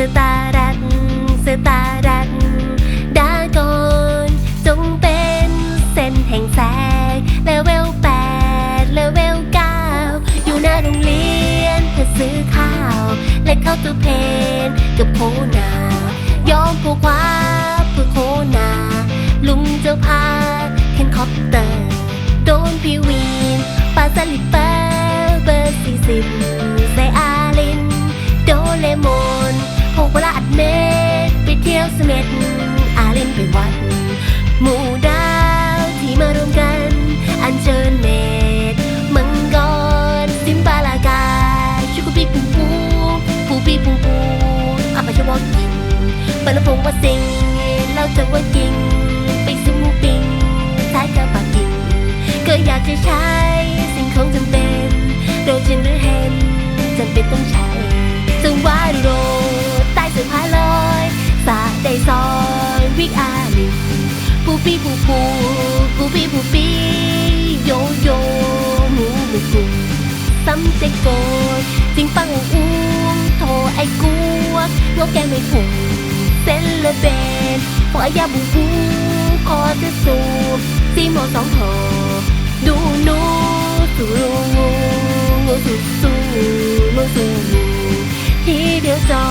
อตารันดาก่อนจงเป็นเส้นแห่งแสงเลเวลแปดเลเวลเก้าอยู่หน้าโรงเรียนเพื่อซื้อข้าว และเข้าตัวเพนกับโคนา ยอมผูกคว้าเพื่อโคนา ลุงจะพาเห็นคอปเตอร์ โดนพี่วีนปาสลิปเปอร์เบอร์สี่สิบ อาปะชวกินปนพงว่าสิงเราจะว่ากิงไปสมูปิงท้ายกระปากินก็อยากจะใช้สิ่งของจำเป็นโดยจินหรือเห็นจำเป็นต้องใช้จึงว่าโรใต้สื้อผ้าลอยสาดได้ซอยวิกอาลิปูปีปูปูปูปีปูปีโยโยหมูหมูกูซ้ำใจโกยจริงปังอุ้งโทรไอ้กว กงอแกไม่ถูกเส้นละเบนพอยาบูบูคอจะสูบซีโมสองหอดูหนูสูงูงูสูสูงูสูงูที่เดียวจอ